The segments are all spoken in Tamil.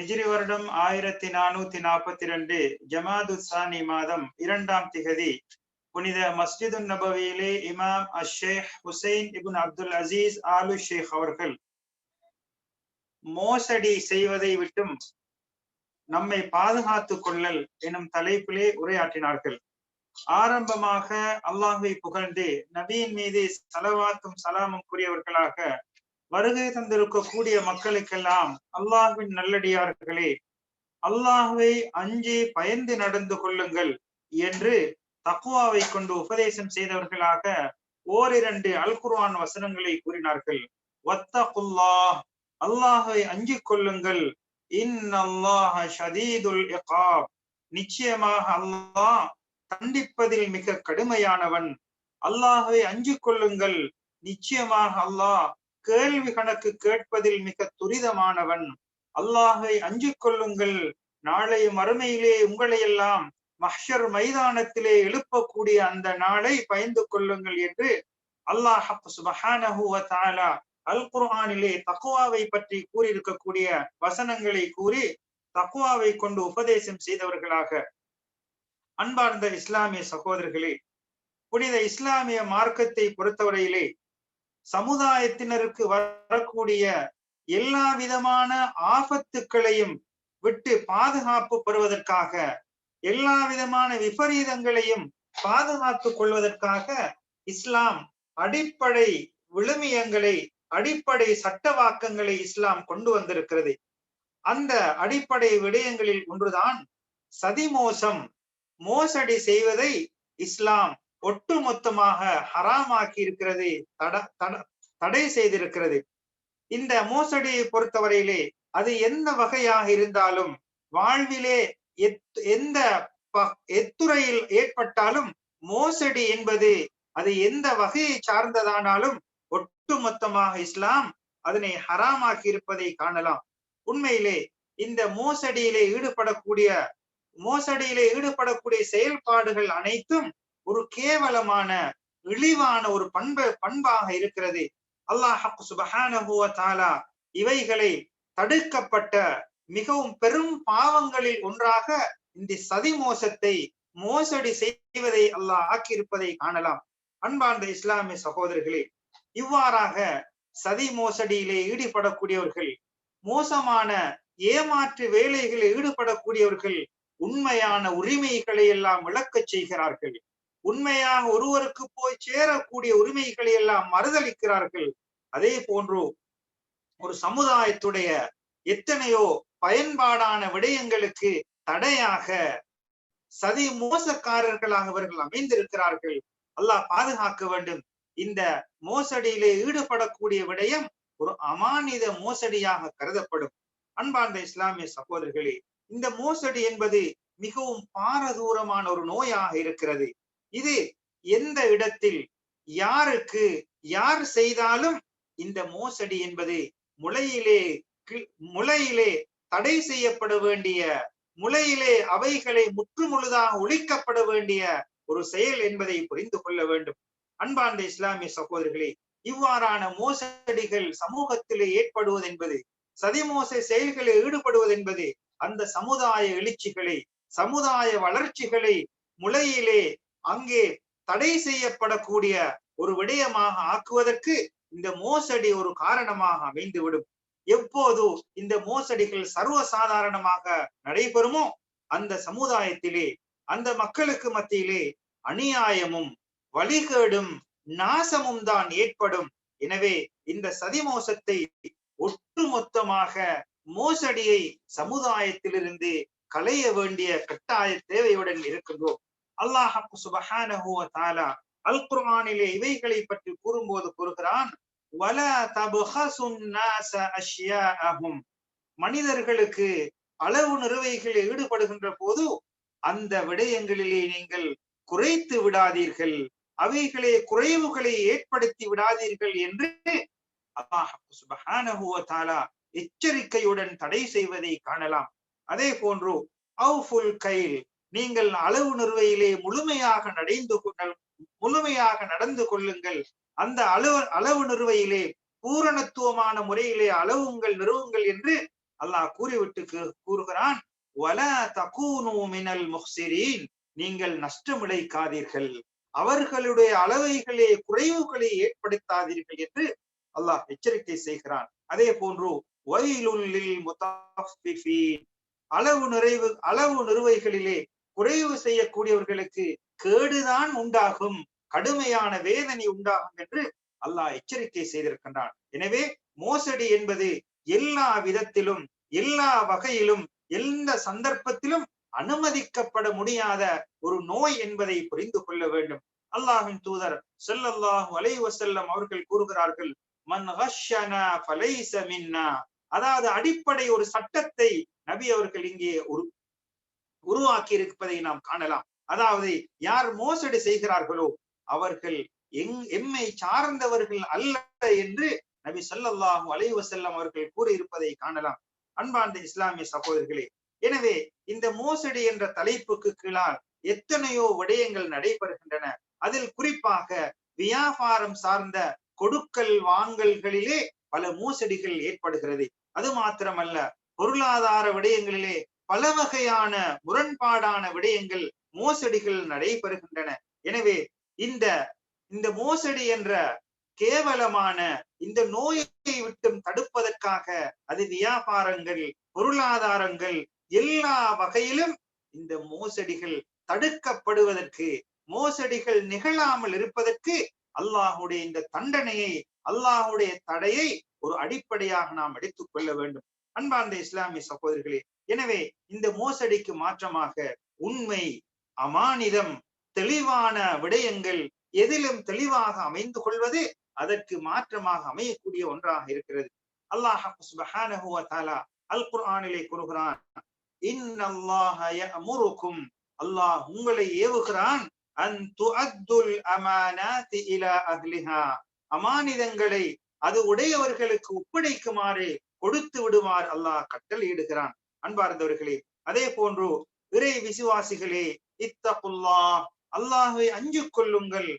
ஹிஜ்ரி வருடம் ஆயிரத்தி நானூத்தி நாற்பத்தி ரெண்டு ஜமாது சானி மாதம் இரண்டாம் திகதி புனித மஸ்ஜிது நபவியிலே இமாம் அஷேக் Hussain ibn Abdul Aziz Al Sheikh அவர்கள் மோசடி செய்வதை விட்டும் நம்மை பாதுகாத்து கொள்ளல் எனும் தலைப்பிலே உரையாற்றினார்கள். ஆரம்பமாக அல்லாஹை புகழ்ந்து நபியின் மீது சலவாத்தும் சலாமும் கூறியவர்களாக வருகை தந்திருக்கக்கூடிய மக்களுக்கெல்லாம் அல்லாஹுவின் நல்லடியார்களே அல்லாஹுவை அஞ்சி பயந்து நடந்து கொள்ளுங்கள் என்று தக்குவாவை கொண்டு உபதேசம் செய்தவர்களாக ஓரிரண்டு அல் குர்வான் வசனங்களை கூறினார்கள். வத்தகுல்லா அல்லாஹை அஞ்சிக் கொள்ளுங்கள். இன் அல்லாஹ் ஷதீதுல் இகாப். நிச்சயமாக அல்லாஹ் தண்டிப்பதில் மிக கடுமையானவன். அல்லாஹை அஞ்சிக் கொள்ளுங்கள். நிச்சயமாக அல்லாஹ் கேள்வி கணக்கு கேட்பதில் மிக துரிதமானவன். அல்லாஹை அஞ்சு கொள்ளுங்கள். நாளை மறுமையிலே உங்களை எல்லாம் மைதானத்திலே எழுப்பக்கூடிய அந்த நாளை பயந்து கொள்ளுங்கள் என்று அல்லாஹ் சுபஹானஹு அல் குர்ஆனிலே தக்குவாவை பற்றி கூறியிருக்கக்கூடிய வசனங்களை கூறி தக்குவாவை கொண்டு உபதேசம் செய்தவர்களாக அன்பார்ந்த இஸ்லாமிய சகோதரர்களே புனித இஸ்லாமிய மார்க்கத்தை பொறுத்தவரையிலே சமுதாயத்தினருக்கு வரக்கூடிய எல்லா விதமான ஆபத்துக்களையும் விட்டு பாதுகாப்பு பெறுவதற்காக எல்லா விதமான விபரீதங்களையும் பாதுகாத்துக் கொள்வதற்காக இஸ்லாம் அடிப்படை விழுமியங்களை அடிப்படை சட்டவாக்கங்களை இஸ்லாம் கொண்டு வந்திருக்கிறது. அந்த அடிப்படை விடயங்களில் ஒன்றுதான் சதிமோசம் மோசடி செய்வதை இஸ்லாம் ஒட்டுமொத்தமாக ஹராமாக்கி இருக்கிறது தட தட தடை செய்திருக்கிறது. இந்த மோசடியை பொறுத்தவரையிலே அது எந்த வகையாக இருந்தாலும் வாழ்விலே எந்த எத்துறையில் ஏற்பட்டாலும் மோசடி என்பது அது எந்த வகையை சார்ந்ததானாலும் ஒட்டுமொத்தமாக இஸ்லாம் அதனை ஹராமாக்கி இருப்பதை காணலாம். உண்மையிலே இந்த மோசடியிலே ஈடுபடக்கூடிய மோசடியிலே ஈடுபடக்கூடிய செயல்பாடுகள் அனைத்தும் ஒரு கேவலமான இழிவான ஒரு பண்பு பண்பாக இருக்கிறது. அல்லாஹ் சுபஹானஹுவ தாலா இவைகளை தடுக்கப்பட்ட மிகவும் பெரும் பாவங்களில் ஒன்றாக இந்த சதி மோசத்தை மோசடி செய்வதை அல்லாஹ் ஆக்கியிருப்பதை காணலாம். அன்பார்ந்த இஸ்லாமிய சகோதரர்களே இவ்வாறாக சதி மோசடியிலே ஈடுபடக்கூடியவர்கள் மோசமான ஏமாற்று வேலைகளில் ஈடுபடக்கூடியவர்கள் உண்மையான உரிமைகளை எல்லாம் விளக்கச் செய்கிறார்கள். உண்மையாக ஒருவருக்கு போய் சேரக்கூடிய உரிமைகளை எல்லாம் மறுதளிக்கிறார்கள். அதே போன்று ஒரு சமுதாயத்துடைய எத்தனையோ பயன்பாடான விடயங்களுக்கு தடையாக சதி மோசக்காரர்களாக அவர்கள் அமைந்திருக்கிறார்கள். அல்லாஹ் பாதுகாக்க வேண்டும். இந்த மோசடியிலே ஈடுபடக்கூடிய விடயம் ஒரு அமானித மோசடியாக கருதப்படும். அன்பார்ந்த இஸ்லாமிய சகோதரர்களே இந்த மோசடி என்பது மிகவும் பாரதூரமான ஒரு நோயாக இருக்கிறது. இது எந்த இடத்தில் யாருக்கு யார் செய்தாலும் இந்த மோசடி என்பது முளையிலே முளையிலே தடை செய்யப்பட வேண்டிய முளையிலே அவைகளை முற்றுமுழுதாக ஒழிக்கப்பட வேண்டிய ஒரு செயல் என்பதை புரிந்து கொள்ள வேண்டும். அன்பார்ந்த இஸ்லாமிய சகோதரர்களே இவ்வாறான மோசடிகள் சமூகத்திலே ஏற்படுவது என்பது சதிமோச செயல்களில் ஈடுபடுவது என்பது அந்த சமுதாய எழுச்சிகளை சமுதாய வளர்ச்சிகளை முளையிலே அங்கே தடை செய்யப்படக்கூடிய ஒரு விடயமாக ஆக்குவதற்கு இந்த மோசடி ஒரு காரணமாக அமைந்துவிடும். எப்போது இந்த மோசடிகள் சர்வசாதாரணமாக நடைபெறுமோ அந்த சமுதாயத்திலே அந்த மக்களுக்கு மத்தியிலே அநியாயமும் வழிகேடும் நாசமும் தான் ஏற்படும். எனவே இந்த சதி மோசத்தை ஒட்டுமொத்தமாக மோசடியை சமுதாயத்திலிருந்து களைய வேண்டிய கட்டாய தேவையுடன் இருக்கின்றோம். அல்லாஹு சுபஹானஹு தாலா அல் குர்ஆனிலே இவைகளை பற்றி கூறும்போது கூறுகிறான் வல அஷ்யாஅஹும். மனிதர்களுக்கு அளவு நிறுவைகளில் ஈடுபடுகின்ற போது அந்த விடயங்களிலே நீங்கள் குறைத்து விடாதீர்கள் அவைகளே குறைவுகளை ஏற்படுத்தி விடாதீர்கள் என்று அல்லாஹ் எச்சரிக்கையுடன் தடை செய்வதை காணலாம். அதே போன்று அவுஃபுல் கைல் நீங்கள் அளவு நிறுவையிலே முழுமையாக நடைந்து முழுமையாக நடந்து கொள்ளுங்கள். அந்த அளவு அளவு நிறுவையிலே பூரணத்துவமான முறையிலே அளவுங்கள் நிறுவுங்கள் என்று அல்லாஹ் கூறிவிட்டு கூறுகிறான். வல தகூனு மினல் முஹ்சிரீன். நீங்கள் நஷ்டமிழைக்காதீர்கள். அவர்களுடைய அளவைகளே குறைவுகளை ஏற்படுத்தாதீர்கள் என்று அல்லாஹ் எச்சரிக்கை செய்கிறான். அதே போன்று அளவு நிறைவு அளவு நிறுவைகளிலே குறைவு செய்யக்கூடியவர்களுக்கு கேடுதான் உண்டாகும் கடுமையான வேதனை உண்டாகும் என்று அல்லாஹ் எச்சரிக்கை செய்திருக்கின்றான். எனவே மோசடி என்பது எல்லா விதத்திலும் எல்லா வகையிலும் எந்த சந்தர்ப்பத்திலும் அனுமதிக்கப்பட முடியாத ஒரு நோய் என்பதை புரிந்து கொள்ள வேண்டும். அல்லாஹின் தூதர் செல்லல்லாஹு அலை வசல்லம் அவர்கள் கூறுகிறார்கள் மன் அதாவது அடிப்படை ஒரு சட்டத்தை நபி அவர்கள் இங்கே ஒரு உருவாக்கி இருப்பதை நாம் காணலாம். அதாவது யார் மோசடி செய்கிறார்களோ அவர்கள் எங் எம்மை சார்ந்தவர்கள் அல்ல என்று நபி சொல்லல்லாஹு அலைஹி அவர்கள் கூறியிருப்பதை காணலாம். அன்பார்ந்த இஸ்லாமிய சகோதரர்களே எனவே இந்த மோசடி என்ற தலைப்புக்கு கீழால் எத்தனையோ விடயங்கள் நடைபெறுகின்றன. அதில் குறிப்பாக வியாபாரம் சார்ந்த கொடுக்கல் வாங்கல்களிலே பல மோசடிகள் ஏற்படுகிறது. அது மாத்திரமல்ல பொருளாதார விடயங்களிலே பல வகையான முரண்பாடான விடயங்கள் மோசடிகள் நடைபெறுகின்றன. எனவே இந்த இந்த மோசடி என்ற கேவலமான இந்த நோயை விட்டும் தடுப்பதற்காக அது வியாபாரங்கள் பொருளாதாரங்கள் எல்லா வகையிலும் இந்த மோசடிகள் தடுக்கப்படுவதற்கு மோசடிகள் நிகழாமல் இருப்பதற்கு அல்லாஹுடைய இந்த தண்டனையை அல்லாஹுடைய தடையை ஒரு அடிப்படையாக நாம் எடுத்துக்கொள்ள வேண்டும். அன்பார்ந்த இஸ்லாமிய சகோதரிகளே எனவே இந்த மோசடிக்கு மாற்றமாக உண்மை அமானிதம் தெளிவான விடயங்கள் எதிலும் தெளிவாக அமைந்து கொள்வது அதற்கு மாற்றமாக அமையக்கூடிய ஒன்றாக இருக்கிறது. அல்லாஹ் அல் குர்ஆனிலே கூறுகிறான் அல்லாஹ் உங்களை ஏவுகிறான் அமானிதங்களை அது உடையவர்களுக்கு ஒப்படைக்குமாறு கொடுத்து விடுமாறு அல்லாஹ் கட்டளையிடுகிறான். அன்பார்ந்தவர்களே அதே போன்று இறை விசுவாசிகளே இத்தகுல்லா அல்லாஹை அஞ்சு கொள்ளுங்கள்.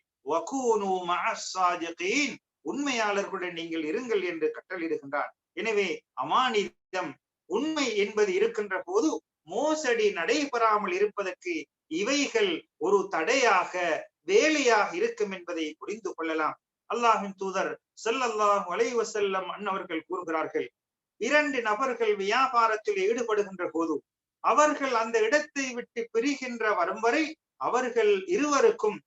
உண்மையாளர்களுடன் நீங்கள் இருங்கள் என்று கட்டளையிடுகின்றான். எனவே அமானிதம் உண்மை என்பது இருக்கின்ற போது மோசடி நடைபெறாமல் இருப்பதற்கு இவைகள் ஒரு தடையாக வேலையாக இருக்கும் என்பதை புரிந்து கொள்ளலாம். அல்லாஹின் தூதர் செல்லல்லாஹ் அலைஹி வஸல்லம் அன்னவர்கள் கூறுகிறார்கள் இரண்டு நபர்கள் வியாபாரத்தில் ஈடுபடுகின்ற போது அவர்கள் அந்த இடத்தை விட்டு பிரிகின்ற வரும் வரை அவர்கள் இருவருக்கும்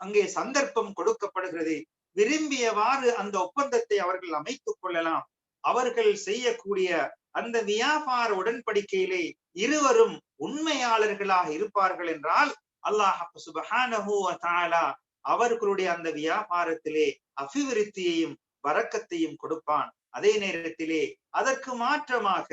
அங்கே சந்தர்ப்பம் கொடுக்கப்படுகிறது. விரும்பியவாறு அந்த ஒப்பந்தத்தை அவர்கள் அமைத்துக் கொள்ளலாம். அவர்கள் செய்யக்கூடிய அந்த வியாபார உடன்படிக்கையிலே இருவரும் உண்மையாளர்களாக இருப்பார்கள் என்றால் அல்லாஹ் சுபஹானஹு வ அவர்களுடைய அந்த வியாபாரத்திலே அபிவிருத்தியையும் வரக்கத்தையும் கொடுப்பான். அதே நேரத்திலே அதற்கு மாற்றமாக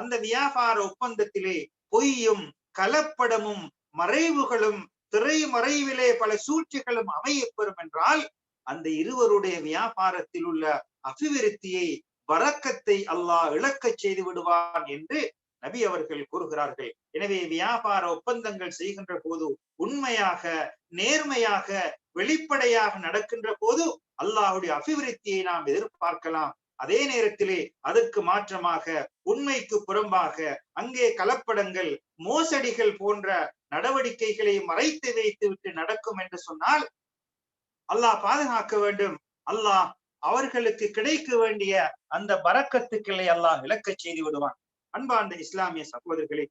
அந்த வியாபார ஒப்பந்தத்திலே பொய்யும் கலப்படமும் மறைவுகளும் திரைமறைவிலே பல சூழ்ச்சிகளும் அமையப்பெறும் என்றால் அந்த இருவருடைய வியாபாரத்தில் உள்ள அபிவிருத்தியை வரக்கத்தை அல்லாஹ் இழக்கச் செய்து விடுவான் என்று நபி அவர்கள் கூறுகிறார்கள். எனவே வியாபார ஒப்பந்தங்கள் செய்கின்ற போது உண்மையாக நேர்மையாக வெளிப்படையாக நடக்கின்ற போது அல்லாஹுடைய அபிவிருத்தியை நாம் எதிர்பார்க்கலாம். அதே நேரத்திலே அதற்கு மாற்றமாக உண்மைக்கு புறம்பாக அங்கே கலப்படங்கள் மோசடிகள் போன்ற நடவடிக்கைகளை மறைத்து வைத்து விட்டு நடக்கும் என்று சொன்னால் அல்லாஹ் பாதுகாக்க வேண்டும். அல்லாஹ் அவர்களுக்கு கிடைக்க வேண்டிய அந்த பறக்கத்துக்களை அல்லாஹ் இழக்கச் செய்து விடுவான். அன்பார்ந்த இஸ்லாமிய சகோதரர்களே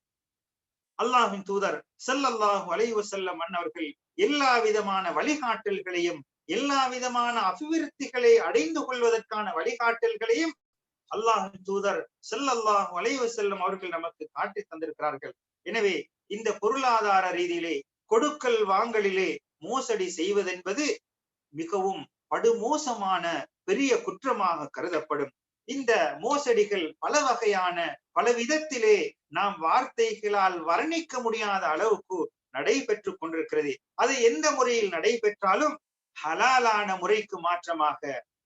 அல்லாஹின் தூதர் செல்லல்லாஹு அலைஹி வஸல்லம் அன்னவர்கள் எல்லா விதமான வழிகாட்டல்களையும் எல்லா விதமான அபிவிருத்திகளை அடைந்து கொள்வதற்கான வழிகாட்டல்களையும் அல்லாஹின் தூதர் செல்லல்லாஹ் வளைவு செல்லும் அவர்கள் நமக்கு காட்டி தந்திருக்கிறார்கள். எனவே இந்த பொருளாதார ரீதியிலே கொடுக்கல் வாங்கலிலே மோசடி செய்வதென்பது மிகவும் படுமோசமான பெரிய குற்றமாக கருதப்படும். இந்த மோசடிகள் பல வகையான பல விதத்திலே நாம் வார்த்தைகளால் வர்ணிக்க முடியாத அளவுக்கு நடைபெற்று கொண்டிருக்கிறது. அது எந்த முறையில் நடைபெற்றாலும் ஹலாலான முறைக்கு மாற்றமாக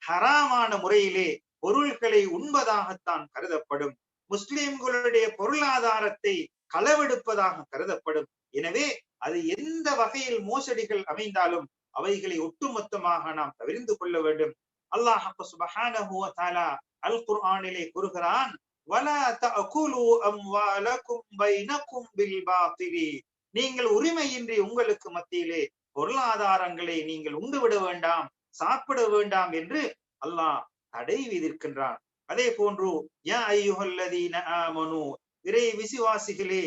ஹராமான முறையிலே பொருள்களை உண்பதாகத்தான் கருதப்படும். முஸ்லிம்களுடைய பொருளாதாரத்தை களவெடுப்பதாக கருதப்படும். எனவே அது எந்த வகையில் மோசடிகள் அமைந்தாலும் அவைகளை ஒட்டுமொத்தமாக நாம் தவிர்ந்து கொள்ள வேண்டும். அல்லாஹ் சுபஹானஹு அல் குர்ஆனிலே கூறுகிறான் நீங்கள் உரிமையின்றி உங்களுக்கு மத்தியிலே பொருளாதாரங்களை நீங்கள் உண்டு விட வேண்டாம் சாப்பிட வேண்டாம் என்று அல்லாஹ் தடை விதிர்க்கின்றான் அதே போன்று யா ஐயுஹல்லதீன இறை விசுவாசிகளே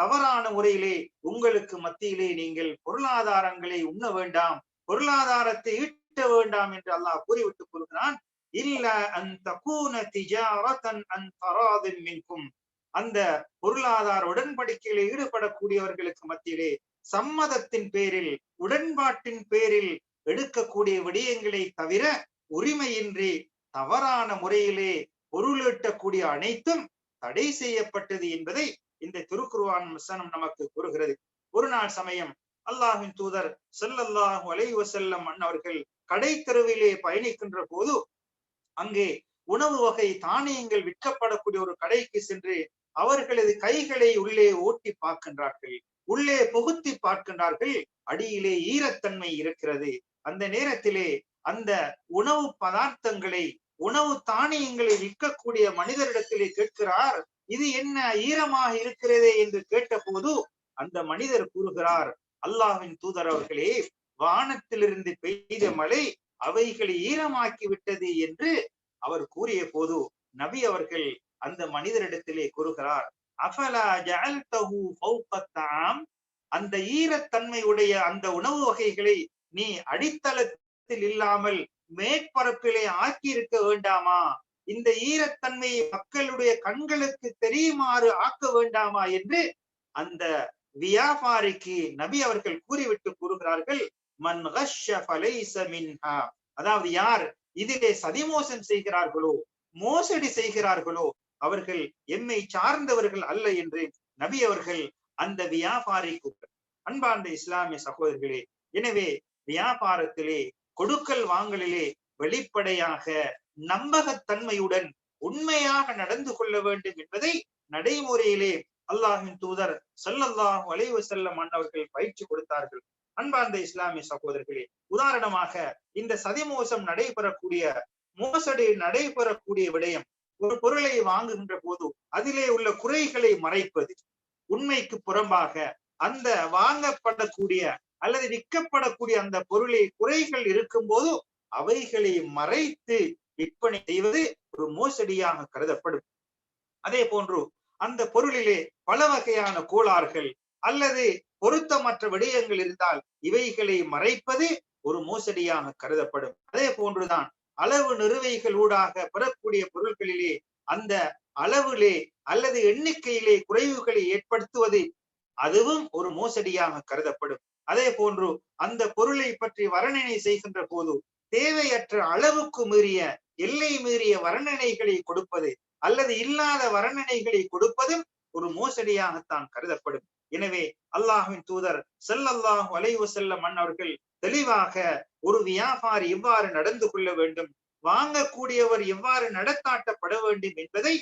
தவறான முறையிலே உங்களுக்கு மத்தியிலே நீங்கள் பொருளாதாரங்களை உண்ண வேண்டாம் பொருளாதாரத்தை ஈட்ட வேண்டாம் என்று அல்லாஹ் கூறிவிட்டு கொள்கிறான். இல்ல அந்த கூன திஜாரத்தன் அன் தராதன் மின்கும். அந்த பொருளாதார உடன்படிக்கையில் ஈடுபடக்கூடியவர்களுக்கு மத்தியிலே சம்மதத்தின் பேரில் உடன்பாட்டின் பேரில் எடுக்கக்கூடிய விடயங்களை தவிர உரிமையின்றி தவறான முறையிலே பொருளீட்டக்கூடிய அனைத்தும் தடை செய்யப்பட்டது என்பதை இந்த திருக்குருவான் வசனம் நமக்கு கூறுகிறது. ஒரு நாள் சமயம் அல்லாஹின் தூதர் செல்லல்லாஹு அலைஹி வஸல்லம் அன்னவர்கள் கடை தெருவிலே பயணிக்கின்ற போது அங்கே உணவு வகை தானியங்கள் விற்கப்படக்கூடிய ஒரு கடைக்கு சென்று அவர்களது கைகளை உள்ளே ஓட்டி பார்க்கின்றார்கள். உள்ளே புகுத்தி பார்க்கின்றார்கள். அடியிலே ஈரத்தன்மை இருக்கிறது. அந்த நேரத்திலே அந்த உணவு பதார்த்தங்களை உணவு தானியங்களை விற்கக்கூடிய மனிதரிடத்திலே கேட்கிறார் இது என்ன ஈரமாக இருக்கிறதே? என்று கேட்டபோது அந்த மனிதர் கூறுகிறார் அல்லாஹ்வின் தூதர் அவர்களே வானத்திலிருந்து பெய்த மழை அவைகளை ஈரமாக்கி விட்டது என்று அவர் கூறிய போது நபி அவர்கள் அந்த மனிதரிடத்திலே கூறுகிறார் அஃபலா தகு ஃபௌகத்தாம் அந்த ஈரத்தன்மையுடைய அந்த உணவு வகைகளை நீ அடித்தளத்தில் இல்லாமல் மேற்பரப்பிலே ஆக்கி இருக்க வேண்டாமா? இந்த ஈரத்தன்மையை மக்களுடைய கண்களுக்கு தெரியுமாறு ஆக்க வேண்டாமா? என்று அந்த வியாபாரிக்கு நபி அவர்கள் கூறிவிட்டு கூறுகிறார்கள் மன் மின்ஹா. அதாவது யார் இதிலே சதிமோசம் செய்கிறார்களோ மோசடி செய்கிறார்களோ அவர்கள் என்னை சார்ந்தவர்கள் அல்ல என்று நபி அவர்கள் அந்த வியாபாரிக்கு அன்பார்ந்த இஸ்லாமிய சகோதரர்களே எனவே வியாபாரத்திலே கொடுக்கல் வாங்கலிலே வெளிப்படையாக நம்பகத்தன்மையுடன் உண்மையாக நடந்து கொள்ள வேண்டும் என்பதை நடைமுறையிலே அல்லாஹின் தூதர் சல்லல்லாஹ் வளைவு செல்லம் அன்னவர்கள் பயிற்சி கொடுத்தார்கள். அன்பார்ந்த இஸ்லாமிய சகோதரர்களே உதாரணமாக இந்த சதிமோசம் நடைபெறக்கூடிய மோசடி நடைபெறக்கூடிய விடயம் ஒரு பொருளை வாங்குகின்ற போது அதிலே உள்ள குறைகளை மறைப்பது உண்மைக்கு புறம்பாக அந்த வாங்கப்படக்கூடிய அல்லது விற்கப்படக்கூடிய அந்த பொருளில் குறைகள் இருக்கும் போது அவைகளை மறைத்து விற்பனை செய்வது ஒரு மோசடியாக கருதப்படும். அதே போன்று அந்த பொருளிலே பல வகையான கோளாறுகள் அல்லது பொருத்தமற்ற விடயங்கள் இருந்தால் இவைகளை மறைப்பது ஒரு மோசடியாக கருதப்படும். அதே போன்றுதான் அளவு நிறுவைகள் ஊடாக பெறக்கூடிய பொருட்களிலே அந்த அளவிலே அல்லது எண்ணிக்கையிலே குறைவுகளை ஏற்படுத்துவது அதுவும் ஒரு மோசடியாக கருதப்படும். அதே போன்று அந்த பொருளை பற்றி வர்ணனை செய்கின்ற போது தேவையற்ற அளவுக்கு மீறிய எல்லை மீறிய வர்ணனைகளை கொடுப்பது அல்லது இல்லாத வர்ணனைகளை கொடுப்பதும் ஒரு மோசடியாகத்தான் கருதப்படும். எனவே அல்லாஹுவின் தூதர் செல்லல்லாஹு வலைவு செல்ல மன்னவர்கள் தெளிவாக ஒரு வியாபாரி எவ்வாறு நடந்து கொள்ள வேண்டும்? வாங்கக்கூடியவர் எவ்வாறு நடத்தாட்டப்பட வேண்டும் என்பதை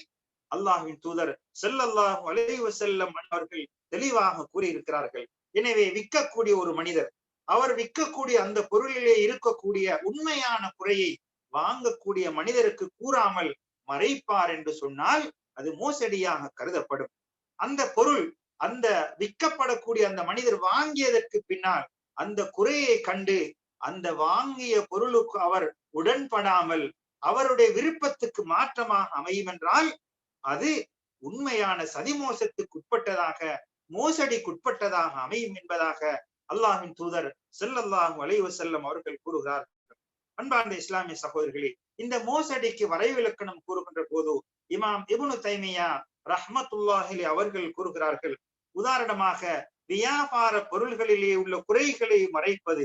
அல்லாஹின் தூதர் செல்லல்லாஹு அலைவு செல்லம் மன்னவர்கள் தெளிவாக கூறியிருக்கிறார்கள். எனவே விற்கக்கூடிய ஒரு மனிதர் அவர் விற்கக்கூடிய அந்த பொருளிலே இருக்கக்கூடிய உண்மையான குறையை வாங்கக்கூடிய மனிதருக்கு கூறாமல் மறைப்பார் என்று சொன்னால் அது மோசடியாக கருதப்படும். அந்த பொருள் அந்த விற்கப்படக்கூடிய அந்த மனிதர் வாங்கியதற்கு பின்னால் அந்த குறையை கண்டு அந்த வாங்கிய பொருளுக்கு அவர் உடன்படாமல் அவருடைய விருப்பத்துக்கு மாற்றமாக அமையும் என்றால் அது உண்மையான சதிமோசத்துக்கு உட்பட்டதாக மோசடிக்குட்பட்டதாக அமையும் என்பதாக அல்லாஹின் தூதர் செல்லல்லாஹு அலைவ செல்லம் அவர்கள் கூறுகிறார். அன்பார்ந்த இஸ்லாமிய சகோதரிகளே இந்த மோசடிக்கு வரைவிலக்கணம் கூறுகின்ற போது இமாம் இபுனு தைமியா ரஹ்மத்துல்லாஹிலே அவர்கள் கூறுகிறார்கள் உதாரணமாக வியாபார பொருள்களிலே உள்ள குறைகளை மறைப்பது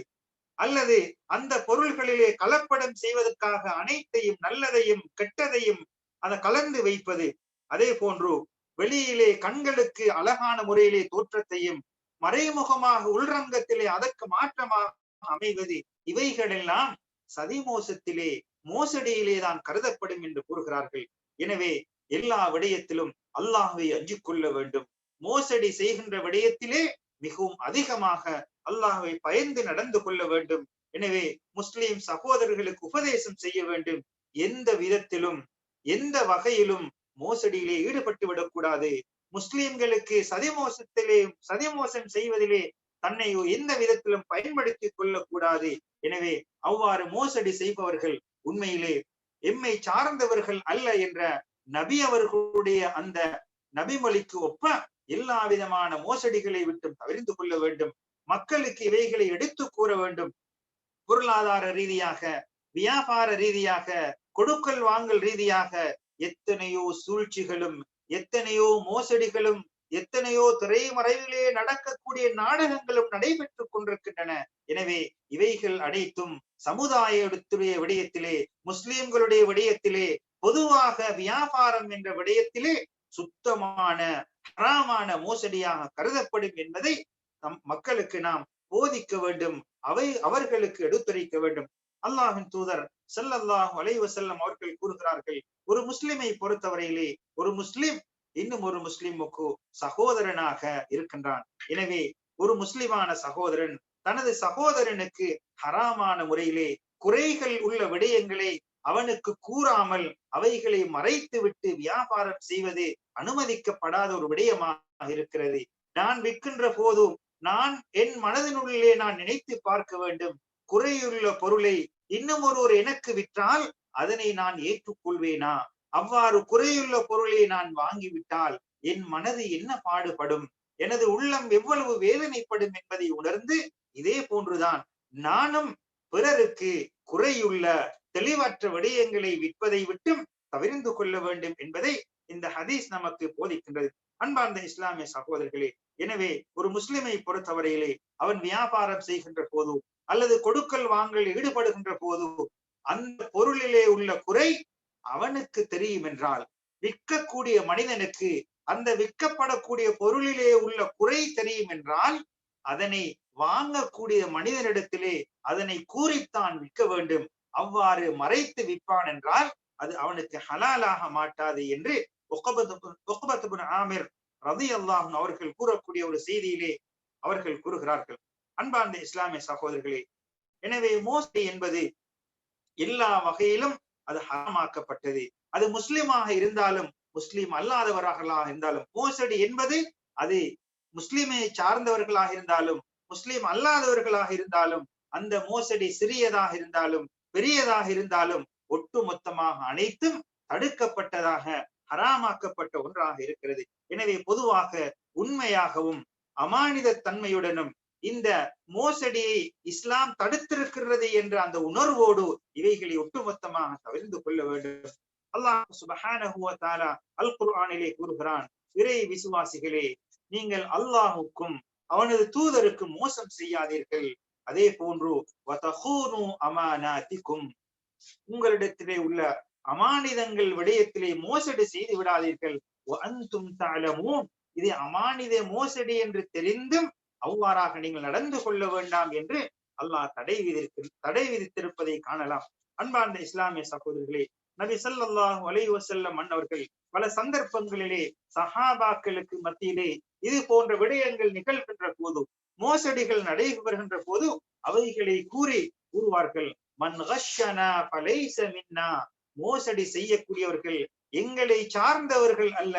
அல்லது அந்த பொருள்களிலே கலப்படம் செய்வதற்காக அனைத்தையும் நல்லதையும் கெட்டதையும் அதை கலந்து வைப்பது. அதே போன்று வெளியிலே கண்களுக்கு அழகான முறையிலே தோற்றத்தையும் மறைமுகமாக உள்ரங்கத்திலே அதற்கு மாற்றமாக அமைவது இவைகளெல்லாம் சதிமோசத்திலே மோசடியிலே தான் கருதப்படும் என்று கூறுகிறார்கள். எனவே எல்லா விடயத்திலும் அல்லாஹுவை அஞ்சிக் கொள்ள வேண்டும். மோசடி செய்கின்ற விடயத்திலே மிகவும் அதிகமாக அல்லாஹை பயந்து நடந்து கொள்ள வேண்டும். எனவே முஸ்லிம் சகோதரர்களுக்கு உபதேசம் செய்ய வேண்டும். எந்த விதத்திலும் எந்த வகையிலும் மோசடியிலே ஈடுபட்டு விடக்கூடாது. முஸ்லிம்களுக்கு சதிமோசத்திலே சதிமோசம் செய்வதிலே தன்னை எந்த விதத்திலும் பயன்படுத்திக் கொள்ளக்கூடாது. எனவே அவ்வாறு மோசடி செய்பவர்கள் உண்மையிலே எம்மை சார்ந்தவர்கள் அல்ல என்ற நபி அவர்களுடைய அந்த நபிமொழிக்கு ஒப்ப எல்லா விதமான மோசடிகளை விட்டும் தவிர்த்து கொள்ள வேண்டும். மக்களுக்கு இவைகளை எடுத்து கூற வேண்டும். பொருளாதார ரீதியாக வியாபார ரீதியாக கொடுக்கல் வாங்கல் ரீதியாக எத்தனையோ சூழ்ச்சிகளும் எத்தனையோ மோசடிகளும் எத்தனையோ திரைமறைவிலே நடக்கக்கூடிய நாடகங்களும் நடைபெற்றுக் கொண்டிருக்கின்றன. எனவே இவைகள் அனைத்தும் சமுதாயத்துடைய விடயத்திலே முஸ்லிம்களுடைய விடயத்திலே பொதுவாக வியாபாரம் என்ற விடயத்திலே சுத்தமான ஹராமான மோசடியாக கருதப்படும் என்பதை நம் மக்களுக்கு நாம் போதிக்க வேண்டும். அவை அவர்களுக்கு எடுத்துரைக்க வேண்டும். அல்லாஹின் தூதர் செல்லல்லாஹ் வலைவு செல்லம் அவர்கள் கூறுகிறார்கள் ஒரு முஸ்லிமை பொறுத்தவரையிலே ஒரு முஸ்லிம் இன்னும் ஒரு முஸ்லிமுக்கு சகோதரனாக இருக்கின்றான். எனவே ஒரு முஸ்லிமான சகோதரன் தனது சகோதரனுக்கு ஹராமான முறையிலே குறைகள் உள்ள விடயங்களை அவனுக்கு கூறாமல் அவைகளை மறைத்து விட்டு வியாபாரம் செய்வது அனுமதிக்கப்படாத ஒரு விடயமாக இருக்கிறது. நான் விற்கின்ற போதும் நான் என் மனதினுள்ளே நான் நினைத்து பார்க்க வேண்டும். குறையுள்ள பொருளை இன்னும் ஒருவர் எனக்கு விற்றால் அதனை நான் ஏற்றுக்கொள்வேனா? அவ்வாறு குறையுள்ள பொருளை நான் வாங்கிவிட்டால் என் மனது என்ன பாடுபடும்? எனது உள்ளம் எவ்வளவு வேதனைப்படும் என்பதை உணர்ந்து இதே போன்றுதான் நானும் பிறருக்கு குறையுள்ள தெளிவற்ற விடயங்களை விற்பதை விட்டும் தவிர்ந்து கொள்ள வேண்டும் என்பதை இந்த ஹதீஸ் நமக்கு போதிக்கின்றது. அன்பார்ந்த இஸ்லாமிய சகோதரர்களே எனவே ஒரு முஸ்லிமை பொறுத்தவரையிலே அவன் வியாபாரம் செய்கின்ற போது அல்லது கொடுக்கல் வாங்கல் ஈடுபடுகின்ற போது அந்த பொருளிலே உள்ள குறை அவனுக்கு தெரியும் என்றால் விற்கக்கூடிய மனிதனுக்கு அந்த விற்கப்படக்கூடிய பொருளிலே உள்ள குறை தெரியும் என்றால் அதனை வாங்கக்கூடிய மனிதனிடத்திலே அதனை கூறித்தான் விற்க வேண்டும். அவ்வாறு மறைத்து விற்பான் என்றால் அது அவனுக்கு ஹலாலாக மாட்டாது என்று ஆமிர் ரதி அல்லாஹ் அவர்கள் கூறக்கூடிய ஒரு செய்தியிலே அவர்கள் கூறுகிறார்கள். அன்பார்ந்த இஸ்லாமிய சகோதரர்களே எனவே மோசடி என்பது எல்லா வகையிலும் அது ஹரமாக்கப்பட்டது. அது முஸ்லிமாக இருந்தாலும் முஸ்லீம் அல்லாதவர்களாக இருந்தாலும் மோசடி என்பது அது முஸ்லிமை சார்ந்தவர்களாக இருந்தாலும் முஸ்லீம் அல்லாதவர்களாக இருந்தாலும் அந்த மோசடி சிறியதாக இருந்தாலும் பெரியதாக இருந்தாலும் ஒட்டு மொத்தமாக அனைத்தும் தடுக்கப்பட்டதாக ஹராமாக்கப்பட்ட ஒன்றாக இருக்கிறது. எனவே பொதுவாக உண்மையாகவும் அமானித தன்மையுடனும் இந்த மோசடியை இஸ்லாம் தடுத்திருக்கிறது என்ற அந்த உணர்வோடு இவைகளை ஒட்டுமொத்தமாக தவிர்த்து கொள்ள வேண்டும். அல்லாஹ் சுபஹானஹு அல் குர்ஆனிலே கூறுகிறான் இறை விசுவாசிகளே நீங்கள் அல்லாஹுக்கும் அவனது தூதருக்கு மோசம் செய்யாதீர்கள். அதே போன்று வதஹூனு உங்களிடத்திலே உள்ள அமானிதங்கள் விடயத்திலே மோசடி செய்து விடாதீர்கள். அந்தும் தாளமும் இது அமானித மோசடி என்று தெரிந்தும் அவ்வாறாக நீங்கள் நடந்து கொள்ள வேண்டாம் என்று அல்லாஹ் தடை விதித்து தடை விதித்திருப்பதை காணலாம். அன்பார்ந்த இஸ்லாமிய சகோதரர்களே நபி சல்லாஹ் அலைஹி வஸல்லம் மன்னவர்கள் பல சந்தர்ப்பங்களிலே சஹாபாக்களுக்கு மத்தியிலே இது போன்ற விடயங்கள் நிகழ்கின்ற போது மோசடிகள் நடைபெறுகின்ற போது அவைகளை கூறி கூறுவார்கள். மன் கஷனா பலைச மின்னா. மோசடி செய்யக்கூடியவர்கள் எங்களை சார்ந்தவர்கள் அல்ல.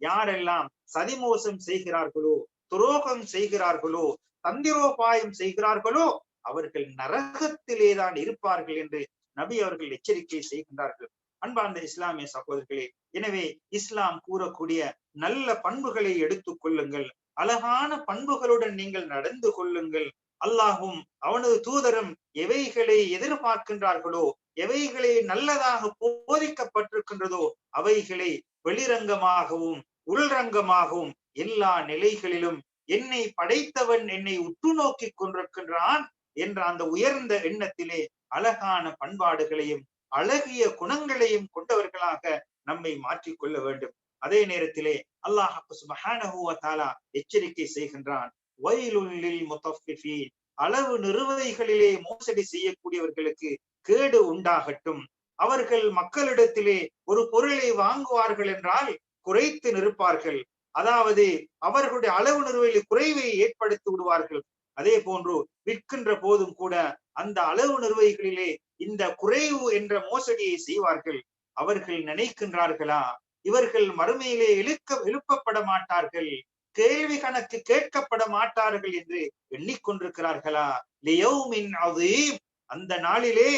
யாரெல்லாம் சதிமோசம் செய்கிறார்களோ துரோகம் செய்கிறார்களோ தந்திரோபாயம் செய்கிறார்களோ அவர்கள் நரகத்திலேதான் இருப்பார்கள் என்று நபி அவர்கள் எச்சரிக்கை செய்கின்றார்கள். அன்பார்ந்த இஸ்லாமிய சகோதரர்களே எனவே இஸ்லாம் கூறக்கூடிய நல்ல பண்புகளை எடுத்துக் கொள்ளுங்கள். அழகான பண்புகளுடன் நீங்கள் நடந்து கொள்ளுங்கள். அல்லாஹும் அவனது தூதரும் எவைகளை எதிர்பார்க்கின்றார்களோ எவைகளை நல்லதாக போதிக்கப்பட்டிருக்கின்றதோ அவைகளை வெளிரங்கமாகவும் உள்ரங்கமாகவும் எல்லா நிலைகளிலும் என்னை படைத்தவன் என்னை உற்று நோக்கி கொண்டிருக்கின்றான் என்ற அந்த உயர்ந்த எண்ணத்திலே அழகான பண்பாடுகளையும் அழகிய குணங்களையும் கொண்டவர்களாக நம்மை மாற்றிக்கொள்ள வேண்டும். அதே நேரத்திலே அல்லாஹ் சுப்ஹானஹு எச்சரிக்கை செய்கின்றான். முத்தஃபிஃபீன் அளவு நிறுவைகளிலே மோசடி செய்யக்கூடியவர்களுக்கு கேடு உண்டாகட்டும். அவர்கள் மக்களிடத்திலே ஒரு பொருளை வாங்குவார்கள் என்றால் குறைத்து நிற்பார்கள். அதாவது அவர்களுடைய அளவு நிறுவையில் குறைவை ஏற்படுத்தி விடுவார்கள். அதே போன்று விற்கின்ற போதும் கூட அந்த அளவு நிறுவைகளிலே இந்த குறைவு என்ற மோசடியை செய்வார்கள். அவர்கள் நினைக்கின்றார்களா? இவர்கள் மறுமையிலே இழுக்க எழுப்பப்பட மாட்டார்கள். கேள்வி கணக்கு கேட்கப்பட மாட்டார்கள் என்று எண்ணிக்கொண்டிருக்கிறார்களா? லியௌமின் அதீம் அந்த நாளிலே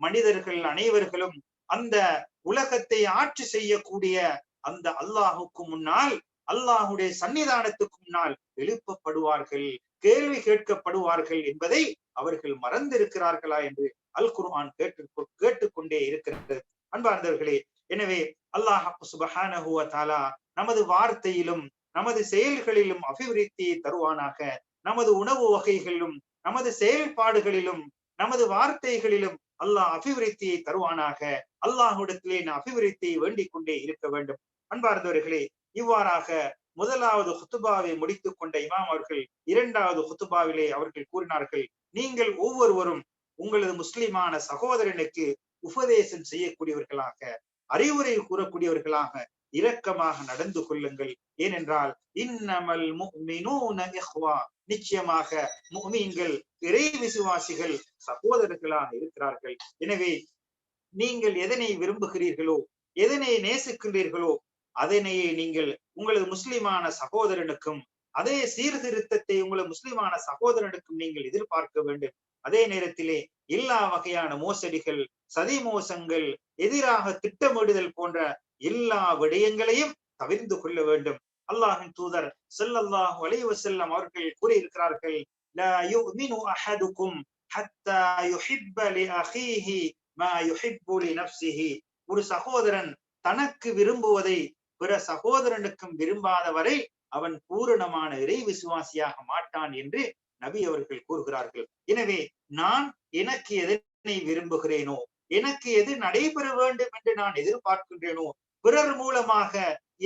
மனிதர்கள் அனைவர்களும் அந்த உலகத்தை ஆட்சி செய்யக்கூடிய அந்த அல்லாஹுக்கு முன்னால் அல்லாஹுடைய சன்னிதானத்துக்கு முன்னால் எழுப்பப்படுவார்கள் கேள்வி கேட்கப்படுவார்கள் என்பதை அவர்கள் மறந்திருக்கிறார்களா என்று அல் குர்ஆன் கேட்டு கேட்டுக்கொண்டே இருக்கிறது. அன்பார்ந்தவர்களே எனவே அல்லாஹ் சுபஹானஹு வ நமது வார்த்தையிலும் நமது செயல்களிலும் அபிவிருத்தியை தருவானாக. நமது உணவு வகைகளிலும் நமது செயல்பாடுகளிலும் நமது வார்த்தைகளிலும் அல்லாஹ் அபிவிருத்தியை தருவானாக. அல்லாஹுடத்திலே நான் அபிவிருத்தியை வேண்டிக் கொண்டே இருக்க வேண்டும். அன்பார்ந்தவர்களே இவ்வாறாக முதலாவது ஹுத்துபாவை முடித்துக் கொண்ட இமாம் அவர்கள் இரண்டாவது ஹுத்துபாவிலே அவர்கள் கூறினார்கள் நீங்கள் ஒவ்வொருவரும் உங்களது முஸ்லிமான சகோதரனுக்கு உபதேசம் செய்யக்கூடியவர்களாக அறிவுரை கூறக்கூடியவர்களாக இரக்கமாக நடந்து கொள்ளுங்கள். ஏனென்றால் இன்னமல் முஃமினூன நிச்சயமாக முஃமின்கள் இறை விசுவாசிகள் சகோதரர்களாக இருக்கிறார்கள். எனவே நீங்கள் எதனை விரும்புகிறீர்களோ எதனை நேசிக்கின்றீர்களோ அதனையே நீங்கள் உங்களது முஸ்லிமான சகோதரனுக்கும் அதே சீர்திருத்தத்தை உங்களது முஸ்லிமான சகோதரனுக்கும் நீங்கள் எதிர்பார்க்க வேண்டும். அதே நேரத்திலே எல்லா வகையான மோசடிகள் சதி மோசங்கள் எதிராக திட்டமிடுதல் போன்ற எல்லா விடயங்களையும் தவிர்ந்து கொள்ள வேண்டும். அல்லாஹின் தூதர் ஸல்லல்லாஹு அலைஹி செல்லம் அவர்கள் கூறியிருக்கிறார்கள் ஒரு சகோதரன் தனக்கு விரும்புவதை பிற சகோதரனுக்கும் விரும்பாத வரை அவன் பூரணமான இறை விசுவாசியாக மாட்டான் என்று நபி அவர்கள் கூறுகிறார்கள். எனவே நான் எனக்கு எதனை விரும்புகிறேனோ எனக்கு எது நடைபெற வேண்டும் என்று நான் எதிர்பார்க்கின்றேனோ பிறர் மூலமாக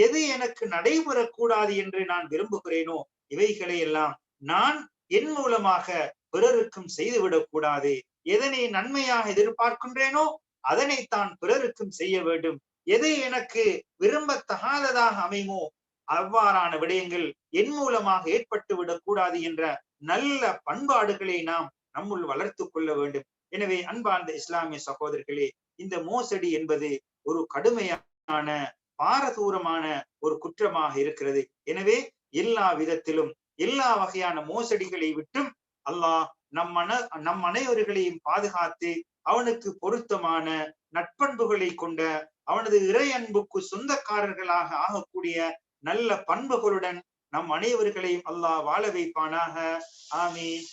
எது எனக்கு நடைபெறக்கூடாது என்று நான் விரும்புகிறேனோ இவைகளை எல்லாம் நான் என் மூலமாக பிறருக்கும் செய்துவிடக் கூடாது. எதனை நன்மையாக எதிர்பார்க்கின்றேனோ அதனைத்தான் பிறருக்கும் செய்ய வேண்டும். எது எனக்கு விரும்பத்தகாததாக அமைமோ அவ்வாறான விடயங்கள் என் மூலமாக ஏற்பட்டு விடக்கூடாது என்ற நல்ல பண்பாடுகளை நாம் நம்முள் வளர்த்து கொள்ள வேண்டும். எனவே அன்பார்ந்த இஸ்லாமிய சகோதரர்களே இந்த மோசடி என்பது ஒரு கடுமையான பாரதூரமான ஒரு குற்றமாக இருக்கிறது. எனவே எல்லா விதத்திலும் எல்லா வகையான மோசடிகளை விட்டும் அல்லாஹ் நம் மன நம் அனைவர்களையும் பாதுகாத்து அவனுக்கு பொருத்தமான நட்பண்புகளை கொண்ட அவனது இறை அன்புக்கு சொந்தக்காரர்களாக ஆகக்கூடிய நல்ல பண்புகளுடன் நம் அனைவர்களையும் அல்லாஹ் வாழ வைப்பானாக. ஆமீன்.